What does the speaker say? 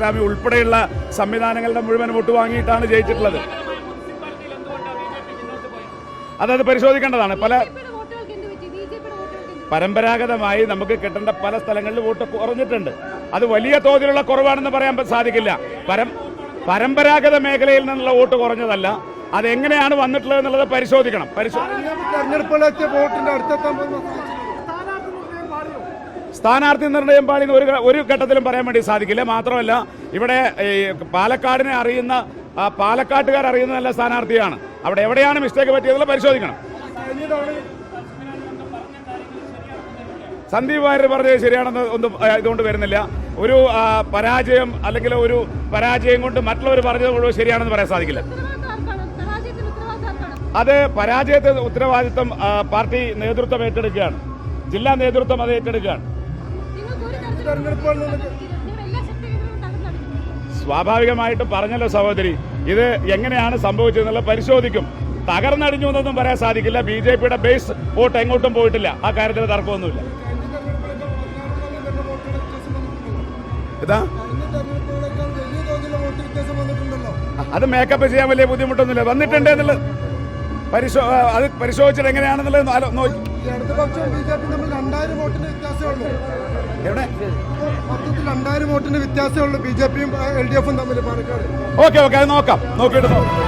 സ്വാമി ഉൾപ്പെടെയുള്ള സംവിധാനങ്ങളുടെ മുഴുവൻ വോട്ട് വാങ്ങിയിട്ടാണ് ജയിച്ചിട്ടുള്ളത്. അതത് പരിശോധിക്കേണ്ടതാണ്. പല പരമ്പരാഗതമായി നമുക്ക് കിട്ടേണ്ട പല സ്ഥലങ്ങളിൽ വോട്ട് കുറഞ്ഞിട്ടുണ്ട്. അത് വലിയ തോതിലുള്ള കുറവാണെന്ന് പറയാൻ സാധിക്കില്ല. പരം പരമ്പരാഗത മേഖലയിൽ നിന്നുള്ള വോട്ട് കുറഞ്ഞതല്ല. അതെങ്ങനെയാണ് വന്നിട്ടുള്ളത് എന്നുള്ളത് പരിശോധിക്കണം. പരിശോ സ്ഥാനാർത്ഥി നിർണയം പാളിന് ഒരു ഒരു ഘട്ടത്തിലും പറയാൻ വേണ്ടി സാധിക്കില്ല. മാത്രമല്ല ഇവിടെ പാലക്കാടിനെ അറിയുന്ന പാലക്കാട്ടുകാർ അറിയുന്ന നല്ല സ്ഥാനാർത്ഥിയാണ്. അവിടെ എവിടെയാണ് മിസ്റ്റേക്ക് പറ്റിയതെന്ന് പരിശോധിക്കണം. സന്ദീപ് വാര്യർ പറഞ്ഞത് ശരിയാണെന്ന് ഒന്നും ഇതുകൊണ്ട് വരുന്നില്ല. ഒരു പരാജയം അല്ലെങ്കിൽ ഒരു പരാജയം കൊണ്ട് മറ്റുള്ളവർ പറഞ്ഞത് മുഴുവൻ ശരിയാണെന്ന് പറയാൻ സാധിക്കില്ല. അത് പരാജയത്തെ ഉത്തരവാദിത്വം പാർട്ടി നേതൃത്വം ഏറ്റെടുക്കുകയാണ്. ജില്ലാ നേതൃത്വം അത് ഏറ്റെടുക്കുകയാണ്. സ്വാഭാവികമായിട്ടും പറഞ്ഞല്ലോ സഹോദരി ഇത് എങ്ങനെയാണ് സംഭവിച്ചതെന്നുള്ള പരിശോധിക്കും. തകർന്നടിഞ്ഞു എന്നൊന്നും പറയാൻ സാധിക്കില്ല. ബി ജെ പിയുടെ ബേസ് വോട്ട് എങ്ങോട്ടും പോയിട്ടില്ല. ആ കാര്യത്തിൽ തർക്കമൊന്നുമില്ല. അത് മേക്കപ്പ് ചെയ്യാൻ വലിയ ബുദ്ധിമുട്ടൊന്നുമില്ല. വന്നിട്ടുണ്ട് എന്നുള്ളത് പരിശോ അത് പരിശോധിച്ചിട്ട് എങ്ങനെയാണെന്നുള്ളത് നോക്കി. ഈ ഇടതുപക്ഷവും ബി ജെ പി തമ്മിൽ രണ്ടായിരം വോട്ടിന്റെ വ്യത്യാസമേ ഉള്ളൂ. എവിടെ? മൊത്തത്തിൽ രണ്ടായിരം വോട്ടിന്റെ വ്യത്യാസമുള്ളൂ ബിജെപിയും ബി ജെ പിയും എൽ ഡി എഫും തമ്മിൽ പാലക്കാട്. ഓക്കെ ഓക്കെ അത് നോക്കാം. നോക്കിയിട്ട് നോക്കാം